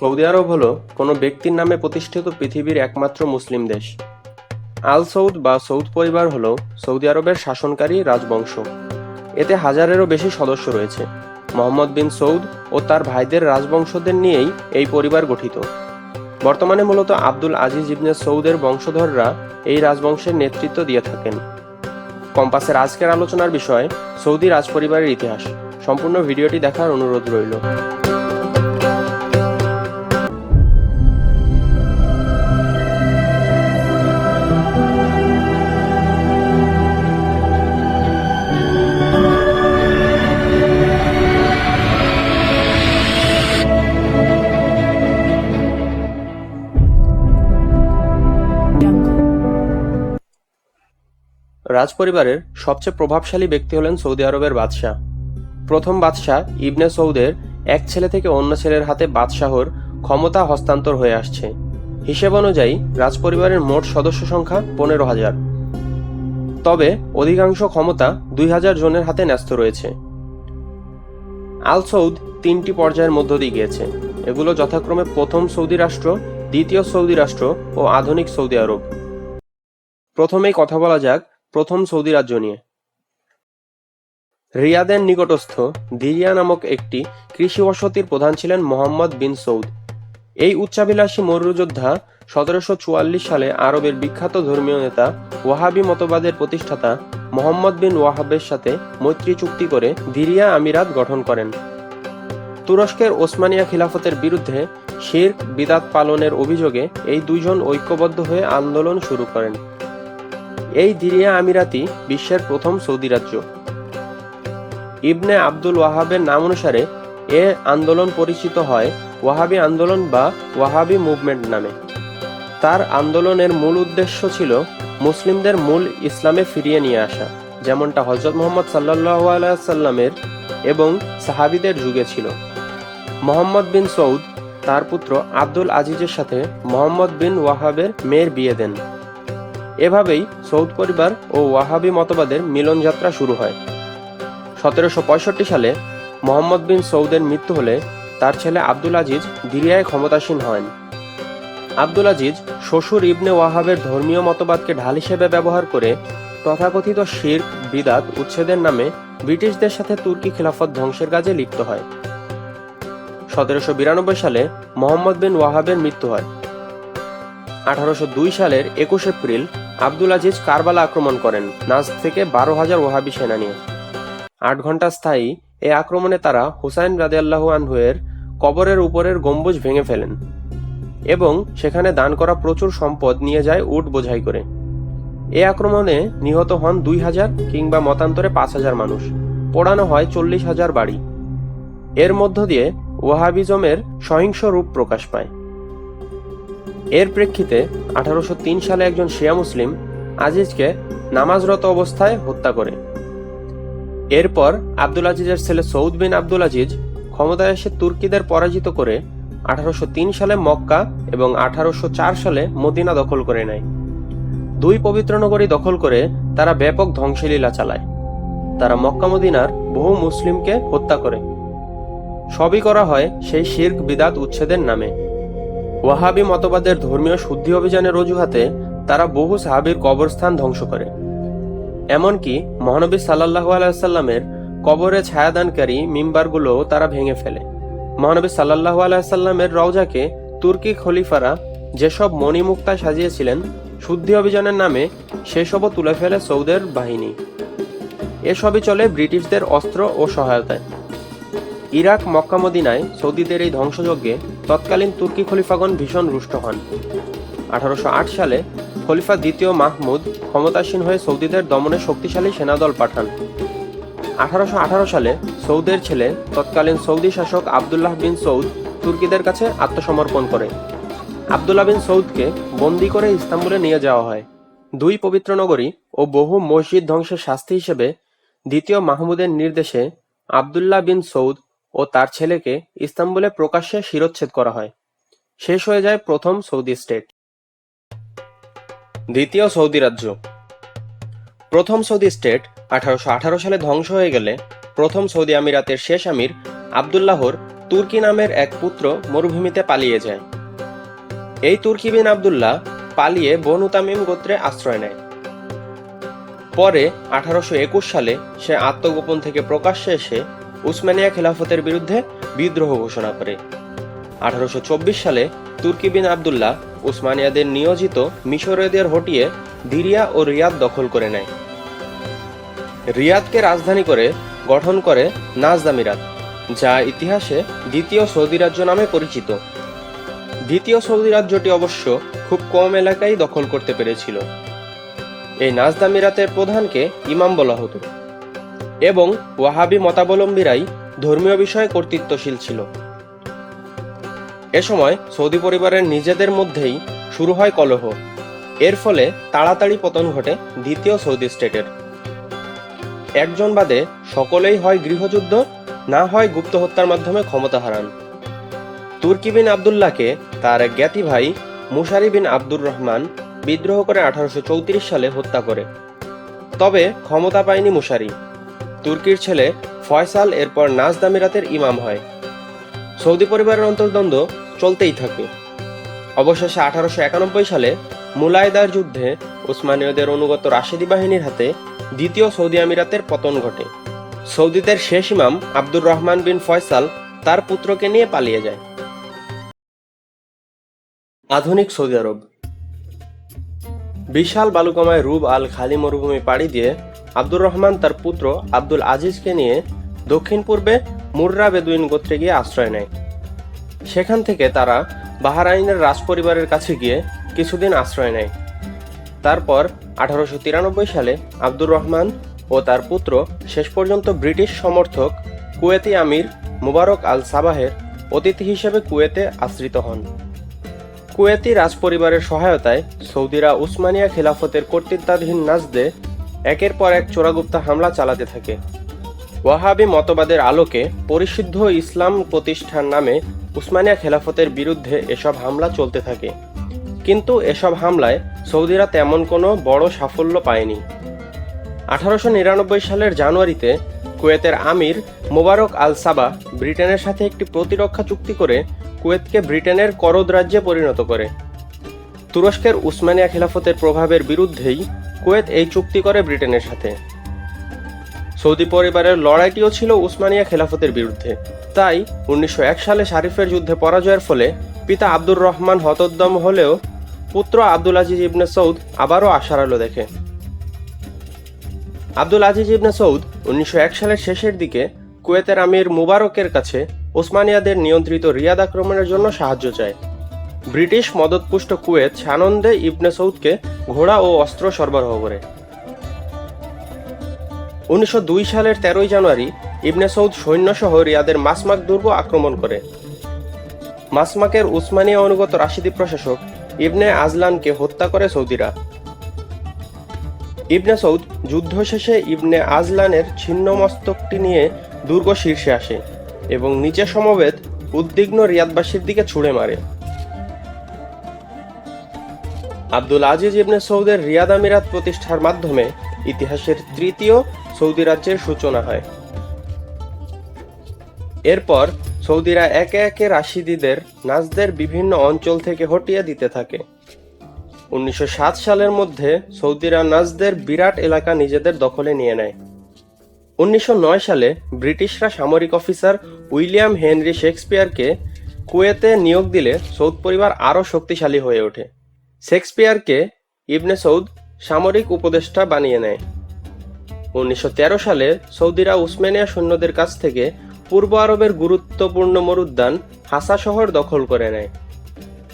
Saudi আরব হলো কোনো ব্যক্তির নামে প্রতিষ্ঠিত পৃথিবীর একমাত্র মুসলিম দেশ। আল সৌদ বা সৌদ পরিবার হলো সৌদি আরবের শাসনকারী রাজবংশ। এতে হাজারেরও বেশি সদস্য রয়েছে। মোহাম্মদ বিন সৌদ ও তার ভাইদের রাজবংশদের নিয়েই এই পরিবার গঠিত। বর্তমানে মূলত আব্দুল আজিজ ইবনে সৌদের বংশধররা এই রাজবংশের নেতৃত্ব দিয়ে থাকেন। কম্পাসের আজকের আলোচনার বিষয় সৌদি রাজপরিবারের ইতিহাস। সম্পূর্ণ ভিডিওটি দেখার অনুরোধ রইল। রাজপরিবারের সবচেয়ে প্রভাবশালী ব্যক্তি হলেন সৌদি আরবের বাদশাহ। প্রথম বাদশাহ ইবনে সৌদের এক ছেলে থেকে অন্য ছেলের হাতে বাদশাহর ক্ষমতা হস্তান্তর হয়ে আসছে। হিসেব অনুযায়ী রাজপরিবারের মোট সদস্য সংখ্যা পনেরো হাজার। তবে অধিকাংশ ক্ষমতা দুই হাজার জনের হাতে ন্যস্ত রয়েছে। আল সৌদ তিনটি পর্যায়ের মধ্য দিয়ে গিয়েছে। এগুলো যথাক্রমে প্রথম সৌদি রাষ্ট্র, দ্বিতীয় সৌদি রাষ্ট্র ও আধুনিক সৌদি আরব। প্রথমেই কথা বলা যাক প্রথম সৌদি রাজ্য নিয়ে। রিয়াদের নিকটস্থ দিরিয়া নামক একটি কৃষি বসতির প্রধান ছিলেন মোহাম্মদ বিন সৌদ। এই উচ্চাভিলাষী মৌর্যযোদ্ধা সতেরোশো চুয়াল্লিশ সালে আরবের বিখ্যাত ধর্মীয় নেতা ওয়াহাবি মতবাদের প্রতিষ্ঠাতা মোহাম্মদ বিন ওয়াহাবের সাথে মৈত্রী চুক্তি করে দিরিয়া আমিরাত গঠন করেন। তুরস্কের ওসমানিয়া খিলাফতের বিরুদ্ধে শির্ক বিদাত পালনের অভিযোগে এই দুইজন ঐক্যবদ্ধ হয়ে আন্দোলন শুরু করেন। এই দিরিয়া আমিরাতি বিশ্বের প্রথম সৌদি রাজ্য। ইবনে আব্দুল ওয়াহাবের নাম অনুসারে এ আন্দোলন পরিচিত হয় ওয়াহাবি আন্দোলন বা ওয়াহাবি মুভমেন্ট নামে। তার আন্দোলনের মূল উদ্দেশ্য ছিল মুসলিমদের মূল ইসলামে ফিরিয়ে নিয়ে আসা, যেমনটা হজরত মোহাম্মদ সাল্লাহ আলাইসাল্লামের এবং সাহাবিদের যুগে ছিল। মোহাম্মদ বিন সৌদ তার পুত্র আব্দুল আজিজের সাথে মোহাম্মদ বিন ওয়াহাবের মেয়ের বিয়ে দেন। এভাবেই সৌদ পরিবার ও ওয়াহাবি মতবাদের মিলনযাত্রা শুরু হয়। সতেরোশো পঁয়ষট্টি সালে মোহাম্মদ বিন সৌদের মৃত্যু হলে তার ছেলে আব্দুল আজিজ দিরিয়ায় ক্ষমতাসীন হন। আব্দুল আজিজ শ্বশুর ইবনে ওয়াহাবের ধর্মীয় মতবাদকে ঢাল হিসেবে ব্যবহার করে তথাকথিত শির্ক, বিদাত, উচ্ছেদের নামে ব্রিটিশদের সাথে তুর্কি খিলাফত ধ্বংসের কাজে লিপ্ত হয়। সতেরোশো বিরানব্বই সালে মোহাম্মদ বিন ওয়াহাবের মৃত্যু হয়। আঠারোশো দুই সালের একুশ এপ্রিল আব্দুল আজিজ কারবালা আক্রমণ করেন নাজ থেকে বারো হাজার ওহাবি সেনা নিয়ে। আট ঘণ্টা স্থায়ী এই আক্রমণে তারা হুসাইন রাদিয়াল্লাহু আনহুয়ের কবরের উপরের গম্বুজ ভেঙে ফেলেন এবং সেখানে দান করা প্রচুর সম্পদ নিয়ে যায় উট বোঝাই করে। এ আক্রমণে নিহত হন দুই হাজার কিংবা মতান্তরে পাঁচ হাজার মানুষ। পোড়ানো হয় চল্লিশ হাজার বাড়ি। এর মধ্য দিয়ে ওয়াহাবিজমের সহিংস রূপ প্রকাশ পায়। এর প্রেক্ষিতে আঠারোশো তিন সালে একজন শিয়া মুসলিম আজিজকে নামাজরত অবস্থায় হত্যা করে। এরপর আব্দুল আজিজের ছেলে সৌদ বিন আব্দুল আজিজ ক্ষমতায় এসে তুর্কিদের পরাজিত করে আঠারোশো তিন সালে মক্কা এবং আঠারোশো চার সালে মদিনা দখল করে নেয়। দুই পবিত্র নগরী দখল করে তারা ব্যাপক ধ্বংসলীলা চালায়। তারা মক্কা মদিনার বহু মুসলিমকে হত্যা করে। সবই করা হয় সেই শির্ক, বিদাত, উচ্ছেদের নামে। ওয়াহাবি মতবাদের ধর্মীয় শুদ্ধি অভিযানের অজুহাতে তারা বহু সাহাবির কবরস্থান ধ্বংস করে। এমনকি মহানবী সাল্লাহ আলাইসাল্লামের কবরে ছায়াদানকারী মিম্বারগুলো তারা ভেঙে ফেলে। মহানবী সাল্লাহ আলাইসাল্লামের রওজাকে তুর্কি খলিফারা যেসব মণিমুক্তায় সাজিয়েছিলেন, শুদ্ধি অভিযানের নামে সেসবও তুলে ফেলে সৌদের বাহিনী। এসবই চলে ব্রিটিশদের অস্ত্র ও সহায়তায়। ইরাক, মক্কা, মদিনায় সৌদিদের এই ধ্বংসযজ্ঞে তৎকালীন তুর্কি খলিফাগণ ভীষণ রুষ্ট হন। আঠারোশো আট সালে খলিফা দ্বিতীয় মাহমুদ ক্ষমতাসীন হয়ে সৌদিদের দমনে শক্তিশালী সেনাদল পাঠান। আঠারোশো আঠারো সালে সৌদের ছেলে, তৎকালীন সৌদি শাসক আবদুল্লাহ বিন সৌদ তুর্কিদের কাছে আত্মসমর্পণ করে। আবদুল্লাহ বিন সৌদকে বন্দি করে ইস্তাম্বুলে নিয়ে যাওয়া হয়। দুই পবিত্র নগরী ও বহু মসজিদ ধ্বংসের শাস্তি হিসেবে দ্বিতীয় মাহমুদের নির্দেশে আবদুল্লাহ বিন সৌদ ও তার ছেলেকে ইস্তাম্বুলে প্রকাশ্যে শিরোচ্ছেদ করা হয়। শেষ হয়ে যায় প্রথম সৌদি স্টেট। দ্বিতীয় সৌদি রাজ্য। প্রথম সৌদি স্টেট আঠারোশো আঠারো সালে ধ্বংস হয়ে গেলে প্রথম সৌদি আমিরাতের শেষ আমির আবদুল্লাহর তুর্কি নামের এক পুত্র মরুভূমিতে পালিয়ে যায়। এই তুর্কি বিন আবদুল্লাহ পালিয়ে বনু তামিম গোত্রে আশ্রয় নেয়। পরে আঠারোশো একুশ সালে সে আত্মগোপন থেকে প্রকাশ্যে এসে উসমানিয়া খেলাফতের বিরুদ্ধে বিদ্রোহ ঘোষণা করে। আঠারোশো চব্বিশ সালে তুর্কি বিন আবদুল্লাহ উসমানিয়াদের নিয়োজিত মিশরীয়দের হটিয়ে দিরিয়া ও রিয়াদ দখল করে নেয়। রিয়াদকে রাজধানী করে গঠন করে নাজদামিরাত যা ইতিহাসে দ্বিতীয় সৌদি রাজ্য নামে পরিচিত। দ্বিতীয় সৌদি রাজ্যটি অবশ্য খুব কম এলাকাই দখল করতে পেরেছিল। এই নাজদামিরাতের প্রধানকে ইমাম বলা হতো। এবং ওয়াহাবি মতাবলম্বীরাই ধর্মীয় বিষয়ে কর্তৃত্বশীল ছিল। এ সময় সৌদি পরিবারের নিজেদের মধ্যেই শুরু হয় কলহ। এর ফলে তাড়াতাড়ি পতন ঘটে দ্বিতীয় সৌদি স্টেটের। একজন বাদে সকলেই হয় গৃহযুদ্ধ, না হয় গুপ্ত হত্যার মাধ্যমে ক্ষমতা হারান। তুর্কি বিন আবদুল্লাহকে তার জ্ঞাতি ভাই মুশারি বিন আব্দুর রহমান বিদ্রোহ করে আঠারোশো চৌত্রিশ সালে হত্যা করে। তবে ক্ষমতা পায়নি মুশারি। তুর্কির ছেলে ফয়সাল এরপর নাজদামিরাতের ইমাম হয়। সৌদি পরিবারের অন্তর্দ্বন্দ্ব চলতেই থাকে। অবশেষে আঠারোশো একানব্বই সালে মুলায়দার যুদ্ধে উসমানীয়দের অনুগত রাশেদি বাহিনীর হাতে দ্বিতীয় সৌদি আমিরাতের পতন ঘটে। সৌদিদের শেষ ইমাম আব্দুর রহমান বিন ফয়সাল তার পুত্রকে নিয়ে পালিয়ে যায়। আধুনিক সৌদি আরব বিশাল বালুকামায় রুব আল খালি মরুভূমি পাড়ি দিয়ে আব্দুর রহমান তার পুত্র আব্দুল আজিজকে নিয়ে দক্ষিণ পূর্বে মুর্রা বেদুইন গোত্রে গিয়ে আশ্রয় নেয়। সেখান থেকে তারা বাহারাইনের রাজপরিবারের কাছে গিয়ে কিছুদিন আশ্রয় নেয়। তারপর আঠারোশো তিরানব্বই সালে আব্দুর রহমান ও তার পুত্র, শেষ পর্যন্ত ব্রিটিশ সমর্থক কুয়েতি আমির মুবারক আল সাবাহের অতিথি হিসেবে কুয়েতে আশ্রিত হন। কুয়েতি রাজপরিবারের সহায়তায় সৌদিরা উসমানিয়া খেলাফতের কর্তৃত্বাধীন নাজদে একের পর এক চোরাগুপ্তা হামলা চালাতে থাকে। ওয়াহাবি মতবাদের আলোকে পরিশুদ্ধ ইসলাম প্রতিষ্ঠান নামে উসমানিয়া খেলাফতের বিরুদ্ধে এসব হামলা চলতে থাকে। কিন্তু এসব হামলায় সৌদিরা তেমন কোনো বড় সাফল্য পায়নি। আঠারোশো নিরানব্বই সালের জানুয়ারিতে কুয়েতের আমির মোবারক আল সাবা ব্রিটেনের সাথে একটি প্রতিরক্ষা চুক্তি করে কুয়েতকে ব্রিটেনের করদ রাজ্যে পরিণত করে। তুরস্কের উসমানিয়া খেলাফতের প্রভাবের বিরুদ্ধেই কুয়েত এই চুক্তি করে ব্রিটেনের সাথে। সৌদি পরিবারের লড়াইটিও ছিল উসমানিয়া খেলাফতের বিরুদ্ধে। তাই উনিশশো এক সালে শারিফের যুদ্ধে পরাজয়ের ফলে পিতা আব্দুর রহমান হতোদ্যম হলেও পুত্র আব্দুল আজিজ ইবনে সৌদ আবারও আশার আলো দেখে। আব্দুল আজিজ ইবনে সৌদ উনিশশো এক সালের শেষের দিকে কুয়েতের আমির মুবারকের কাছে ওসমানিয়াদের নিয়ন্ত্রিত রিয়াদ আক্রমণের জন্য সাহায্য চায়। ব্রিটিশ মদতপুষ্ট কুয়েত সানন্দে ইবনে সৌদকে ঘোড়া ও অস্ত্র সরবরাহ করে। উনিশশো দুই সালের তেরোই জানুয়ারি ইবনে সৌদ সৈন্যসহ রিয়াদের মাসমাক দুর্গ আক্রমণ করে। মাসমাকের উসমানিয়া অনুগত রাশিদি প্রশাসক ইবনে আজলানকে হত্যা করে সৌদিরা। ইবনে সৌদ যুদ্ধ শেষে ইবনে আজলানের ছিন্ন মস্তকটি নিয়ে দুর্গ শীর্ষে আসে এবং নিচে সমবেত উদ্বিগ্ন রিয়াদবাসীর দিকে ছুড়ে মারে। আব্দুল আজিজ ইবনে সৌদের রিয়াদ আমিরাত প্রতিষ্ঠার মাধ্যমে ইতিহাসের তৃতীয় সৌদি রাজ্যের সূচনা হয়। এরপর সৌদিরা একে একে রাশিদিদের, নাজদের বিভিন্ন অঞ্চল থেকে হটিয়ে দিতে থাকে। উনিশশো সাত সালের মধ্যে সৌদিরা নাজদের বিরাট এলাকা নিজেদের দখলে নিয়ে নেয়। উনিশশো নয় সালে ব্রিটিশরা সামরিক অফিসার উইলিয়াম হেনরি শেক্সপিয়ারকে কুয়েতে নিয়োগ দিলে সৌদ পরিবার আরও শক্তিশালী হয়ে ওঠে। শেক্সপিয়ারকে ইবনে সৌদ সামরিক উপদেষ্টা বানিয়ে নেয়। উনিশশো তেরো সালে সৌদিরা উসমানিয়া সৈন্যদের কাছ থেকে পূর্ব আরবের গুরুত্বপূর্ণ মরুদ্যান হাসা শহর দখল করে নেয়।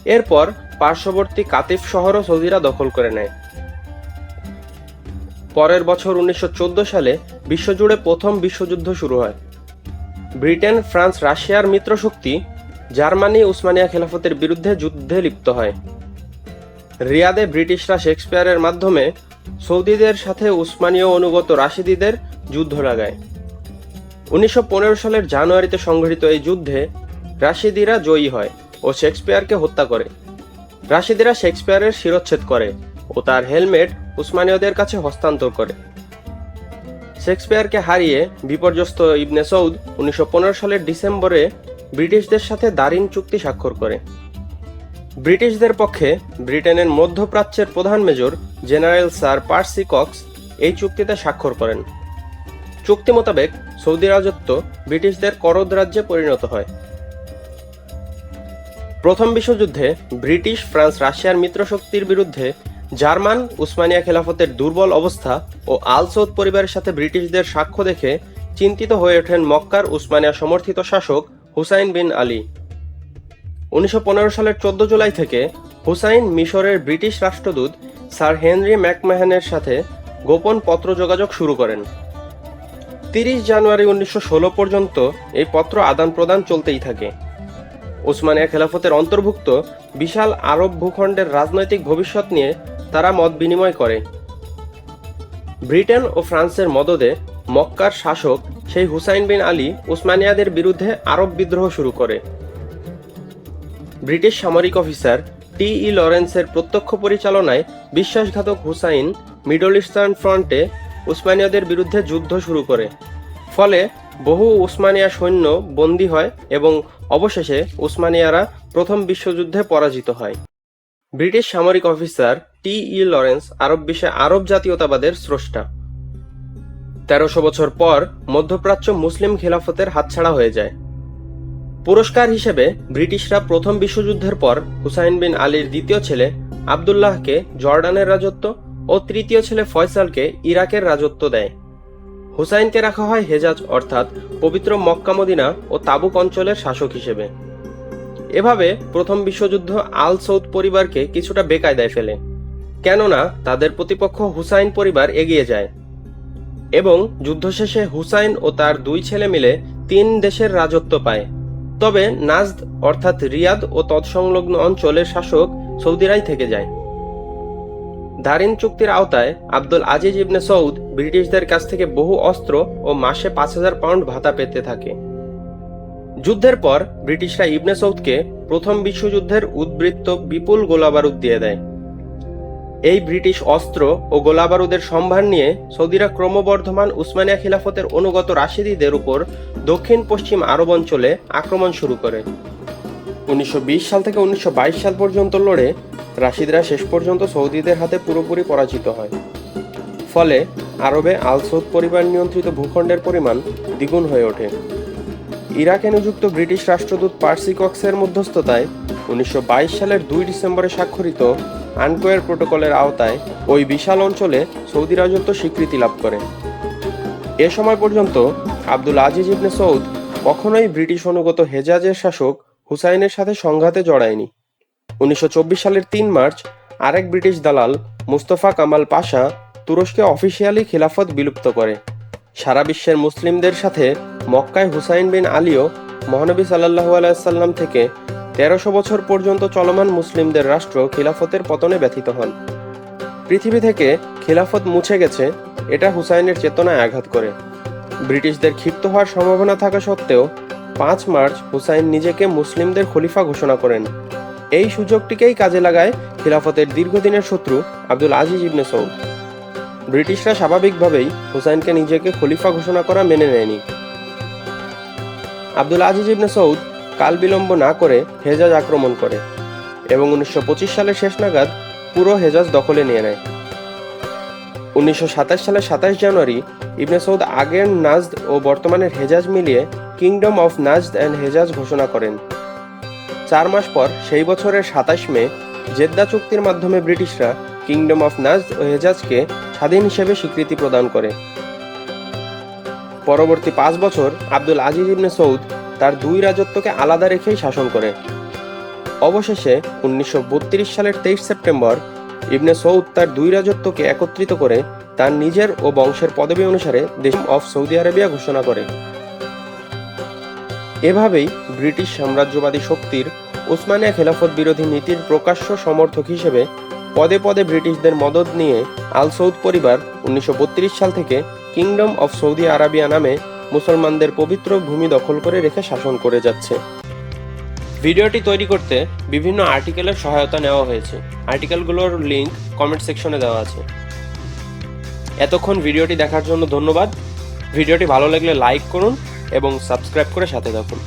এরপর পার্শ্ববর্তী কাতিফ শহরও সৌদিরা দখল করে নেয়। পরের বছর উনিশশো চোদ্দ সালে বিশ্বজুড়ে প্রথম বিশ্বযুদ্ধ শুরু হয়। ব্রিটেন, ফ্রান্স, রাশিয়ার মিত্রশক্তি জার্মানি, উসমানিয়া খেলাফতের বিরুদ্ধে যুদ্ধে লিপ্ত হয়। রিয়াদে ব্রিটিশরা শেক্সপিয়ারের মাধ্যমে সৌদিদের সাথে উসমানীয় অনুগত রাশিদিদের যুদ্ধ লাগায়। উনিশশো পনেরো সালের জানুয়ারিতে সংঘটিত এই যুদ্ধে রাশিদিরা জয়ী হয় ও শেক্সপিয়ারকে হত্যা করে। রাশিদিরা শেক্সপিয়ারের শিরচ্ছেদ করে ও তার হেলমেট উসমানীয়দের কাছে হস্তান্তর করে। শেক্সপিয়ারকে হারিয়ে বিপর্যস্ত ইবনে সৌদ উনিশশো পনেরো সালের ডিসেম্বরে ব্রিটিশদের সাথে দারিন চুক্তি স্বাক্ষর করে। ব্রিটিশদের পক্ষে ব্রিটেনের মধ্যপ্রাচ্যের প্রধান major general sir Percy Cox এই চুক্তিতে স্বাক্ষর করেন। চুক্তি মোতাবেক সৌদি রাজত্ব ব্রিটিশদের করদ রাজ্যে পরিণত হয়। প্রথম বিশ্বযুদ্ধে ব্রিটিশ, ফ্রান্স, রাশিয়ার মিত্রশক্তির বিরুদ্ধে জার্মান, উসমানিয়া খেলাফতের দুর্বল অবস্থা ও আল সৌদ পরিবারের সাথে ব্রিটিশদের সাক্ষ্য দেখে চিন্তিত হয়ে ওঠেন মক্কার উসমানিয়া সমর্থিত শাসক হুসাইন বিন আলী। উনিশশো পনেরো সালের চোদ্দ জুলাই থেকে হুসাইন মিশরের ব্রিটিশ রাষ্ট্রদূত স্যার হেনরি ম্যাকম্যাহানের সাথে গোপন পত্র যোগাযোগ শুরু করেন। তিরিশ জানুয়ারি উনিশশো ষোলো পর্যন্ত এই পত্র আদান প্রদান চলতেই থাকে। ওসমানিয়া খেলাফতের অন্তর্ভুক্ত বিশাল আরব ভূখণ্ডের রাজনৈতিক ভবিষ্যৎ নিয়ে তারা মত বিনিময় করে। ব্রিটেন ও ফ্রান্সের মদদে মক্কার শাসক সেই হুসাইন বিন আলী উসমানিয়াদের বিরুদ্ধে আরব বিদ্রোহ শুরু করে। ব্রিটিশ সামরিক অফিসার টি ই লরেন্সের প্রত্যক্ষ পরিচালনায় বিশ্বাসঘাতক হুসাইন মিডল ইস্টার্ন ফ্রন্টে উসমানিয়াদের বিরুদ্ধে যুদ্ধ শুরু করে। ফলে বহু উসমানিয়া সৈন্য বন্দী হয় এবং অবশেষে উসমানিয়ারা প্রথম বিশ্বযুদ্ধে পরাজিত হয়। ব্রিটিশ সামরিক অফিসার টি ই লরেন্স আরব বিশ্বে আরব জাতীয়তাবাদের স্রষ্টা। তেরোশো বছর পর মধ্যপ্রাচ্য মুসলিম খিলাফতের হাতছাড়া হয়ে যায়। পুরস্কার হিসেবে ব্রিটিশরা প্রথম বিশ্বযুদ্ধের পর হুসাইন বিন আলীর দ্বিতীয় ছেলে আবদুল্লাহকে জর্ডানের রাজত্ব ও তৃতীয় ছেলে ফয়সালকে ইরাকের রাজত্ব দেয়। হুসাইনকে রাখা হয় হেজাজ, অর্থাৎ পবিত্র মক্কা মদিনা ও তাবুক অঞ্চলের শাসক হিসেবে। এভাবে প্রথম বিশ্বযুদ্ধ আল সৌদ পরিবারকে কিছুটা বেকায়দায় ফেলে। কেননা, তাদের প্রতিপক্ষ হুসাইন পরিবার এগিয়ে যায়। এবং যুদ্ধ শেষে হুসাইন ও তার দুই ছেলে মিলে তিন দেশের রাজত্ব পায়। তবে নাজদ, অর্থাৎ রিয়াদ ও তৎসংলগ্ন অঞ্চলের শাসক সৌদিরাই থেকে যায়। দারিন চুক্তির আওতায় আব্দুল আজিজ ইবনে সৌদ ব্রিটিশদের কাছ থেকে বহু অস্ত্র ও মাসে পাঁচ হাজার পাউন্ড ভাতা পেতে থাকে। যুদ্ধের পর ব্রিটিশরা ইবনে সৌদকে প্রথম বিশ্বযুদ্ধের উদ্বৃত্ত বিপুল গোলাবারুদ দিয়ে দেয়। এই ব্রিটিশ অস্ত্র ও গোলাবারুদের সম্ভার নিয়ে সৌদিরা ক্রমবর্ধমান উসমানিয়া খিলাফতের অনুগত রাশিদিদের উপর দক্ষিণ পশ্চিম আরব অঞ্চলে আক্রমণ শুরু করে। উনিশশো বিশ সাল থেকে উনিশশো বাইশ সাল পর্যন্ত লড়ে রাশিদরা শেষ পর্যন্ত সৌদিদের হাতে পুরোপুরি পরাজিত হয়। ফলে আরবে আল সৌদ পরিবার নিয়ন্ত্রিত ভূখণ্ডের পরিমাণ দ্বিগুণ হয়ে ওঠে। ইরাকে নিযুক্ত ব্রিটিশ রাষ্ট্রদূত পার্সি কক্সের মধ্যস্থতায় উনিশশো বাইশ সালের দুই ডিসেম্বরে স্বাক্ষরিত আনকোয়ার প্রোটোকলের আওতায় ওই বিশাল অঞ্চলে সৌদি রাজত্ব স্বীকৃতি লাভ করে। এ সময় পর্যন্ত আব্দুল আজিজ ইবনে সৌদ কখনোই ব্রিটিশ অনুগত হেজাজের শাসক হুসাইনের সাথে সংঘাতে জড়ায়নি। উনিশশো চব্বিশ সালের তিন মার্চ, আরেক ব্রিটিশ দালাল মুস্তফা কামাল পাশা তুরস্কে অফিসিয়ালি খিলাফত বিলুপ্ত করে। সারা বিশ্বের মুসলিমদের সাথে মক্কায় হুসাইন বিন আলীও মহানবী সাল্লাহু আলাইসাল্লাম থেকে তেরোশো বছর পর্যন্ত চলমান মুসলিমদের রাষ্ট্র খিলাফতের পতনে ব্যথিত হন। পৃথিবী থেকে খিলাফত মুছে গেছে, এটা হুসাইনের চেতনায় আঘাত করে। ব্রিটিশদের ক্ষিপ্ত হওয়ার সম্ভাবনা থাকা সত্ত্বেও পাঁচ মার্চ হুসাইন নিজেকে মুসলিমদের খলিফা ঘোষণা করেন। এই সুযোগটিকেই কাজে লাগায় খিলাফতের দীর্ঘদিনের শত্রু আব্দুল আজিজ ইবনে সৌদ। ব্রিটিশরা স্বাভাবিকভাবেই হুসাইনকে নিজেকে খলিফা ঘোষণা করা মেনে নেয়নি। আব্দুল আজিজ ইবনে সৌদ কাল বিলম্ব না করে হেজাজ আক্রমণ করে এবং উনিশশো পঁচিশ সালের শেষ নাগাদ পুরো হেজাজ দখলে নিয়ে নেয়। উনিশশো সাতাশ সালের সাতাশ জানুয়ারি ইবনে সৌদ আগের নাজদ ও বর্তমানের হেজাজ মিলিয়ে kingdom of Nejd and Hejaz ঘোষণা করেন। চার মাস পর, সেই বছরের সাতাশ মে, জেদ্দা চুক্তির মাধ্যমে ব্রিটিশরা কিংডম অফ নাজদ ও হেজাজকে স্বাধীন হিসেবে স্বীকৃতি প্রদান করে। পরবর্তী পাঁচ বছর, আব্দুল আজিজ ইবনে সৌদ তার দুই রাজত্বকে আলাদা রেখেই শাসন করে। অবশেষে, উনিশশো বত্রিশ সালের তেইশ সেপ্টেম্বর, ইবনে সৌদ তার দুই রাজত্বকে একত্রিত করে তার নিজের ও বংশের পদবি অনুসারে দেশ অফ সৌদি আরবিয়া ঘোষণা করে। এভাবেই ব্রিটিশ সাম্রাজ্যবাদী শক্তির উসমানিয়া খেলাফত বিরোধী নীতির প্রকাশ্য সমর্থক হিসেবে পদে পদে ব্রিটিশদের মদত নিয়ে আল সৌদ পরিবার উনিশশো বত্রিশ সাল থেকে কিংডম অফ সৌদি আরাবিয়া নামে মুসলমানদের পবিত্র ভূমি দখল করে রেখে শাসন করে যাচ্ছে। ভিডিওটি তৈরি করতে বিভিন্ন আর্টিকেলের সহায়তা নেওয়া হয়েছে। আর্টিকেলগুলোর লিঙ্ক কমেন্ট সেকশনে দেওয়া আছে। এতক্ষণ ভিডিওটি দেখার জন্য ধন্যবাদ। ভিডিওটি ভালো লাগলে লাইক করুন এবং সাবস্ক্রাইব করে সাথে থাকুন।